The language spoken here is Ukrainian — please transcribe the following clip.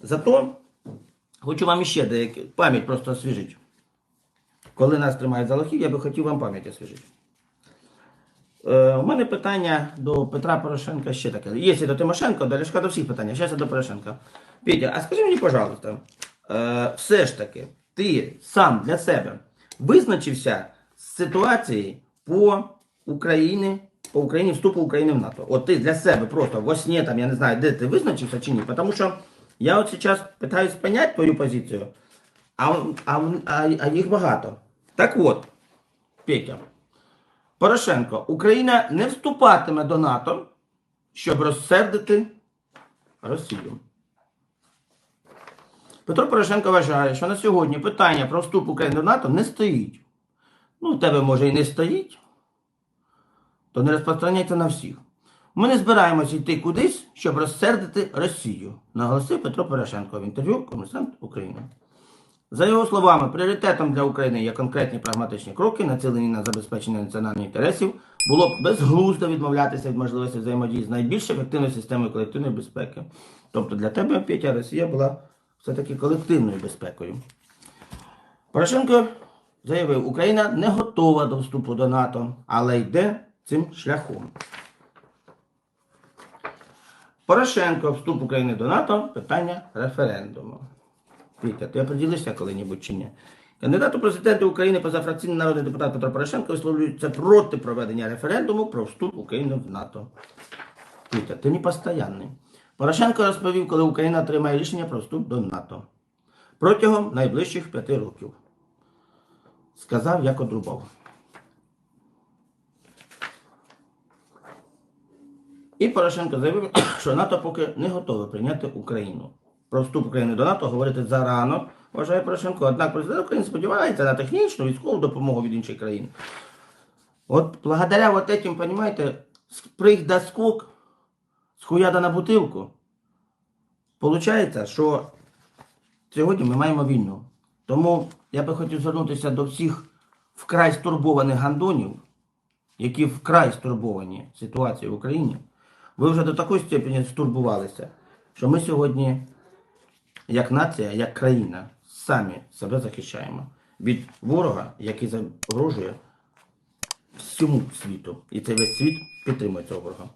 Зато хочу вам іще деякі пам'ять просто освіжити. Коли нас тримають за лохів, я би хотів вам пам'ять освіжити. Е, у мене питання до Петра Порошенка ще таке. Якщо до Тимошенко, до Ляшка до всіх питання. Зараз до Порошенка. Петя, а скажи мені, пожалуйста, е, все ж таки, ти сам для себе визначився з ситуації по Україні, по Україні, вступу України в НАТО. От ти для себе просто во сні, там, я не знаю, де ти визначився чи ні. Тому що я от зараз питаюсь поняти твою позицію, а, а, а, а їх багато. Так от, Петя. Порошенко, Україна не вступатиме до НАТО, щоб розсердити Росію. Петро Порошенко вважає, що на сьогодні питання про вступ України до НАТО не стоїть. Ну, у тебе може і не стоїть, то не розпространяйте на всіх. Ми не збираємося йти кудись, щоб розсердити Росію, наголосив Петро Порошенко в інтерв'ю Комісант України. За його словами, пріоритетом для України є конкретні прагматичні кроки, націлені на забезпечення національних інтересів. Було б безглуздо відмовлятися від можливості взаємодії з найбільш ефективною системою колективної безпеки. Тобто для тебе, Петя, Росія була все-таки колективною безпекою. Порошенко заявив, Україна не готова до вступу до НАТО, але йде цим шляхом. Порошенко вступ України до НАТО питання референдуму. Вітя, ти оприділишся коли-небудь чи ні? Кандидат у президенти України позафракційний народний депутат Петро Порошенко висловлюється проти проведення референдуму про вступ України в НАТО. Вітя, ти не постоянний. Порошенко розповів, коли Україна отримає рішення про вступ до НАТО протягом найближчих п'яти років. Сказав, як одрубав. І Порошенко заявив, що НАТО поки не готове прийняти Україну. Про вступ України до НАТО говорити зарано, вважає Порошенко. Однак президент України сподівається на технічну військову допомогу від інших країн. От благодаря вот этим, понимаете, спрыг да скок, з на бутилку. Получається, що сьогодні ми маємо війну. Тому я би хотів звернутися до всіх вкрай стурбованих гандонів, які вкрай стурбовані ситуацією в Україні. Ви вже до такої степені стурбувалися, що ми сьогодні, як нація, як країна, самі себе захищаємо від ворога, який загрожує всьому світу. І цей весь світ підтримує цього ворога.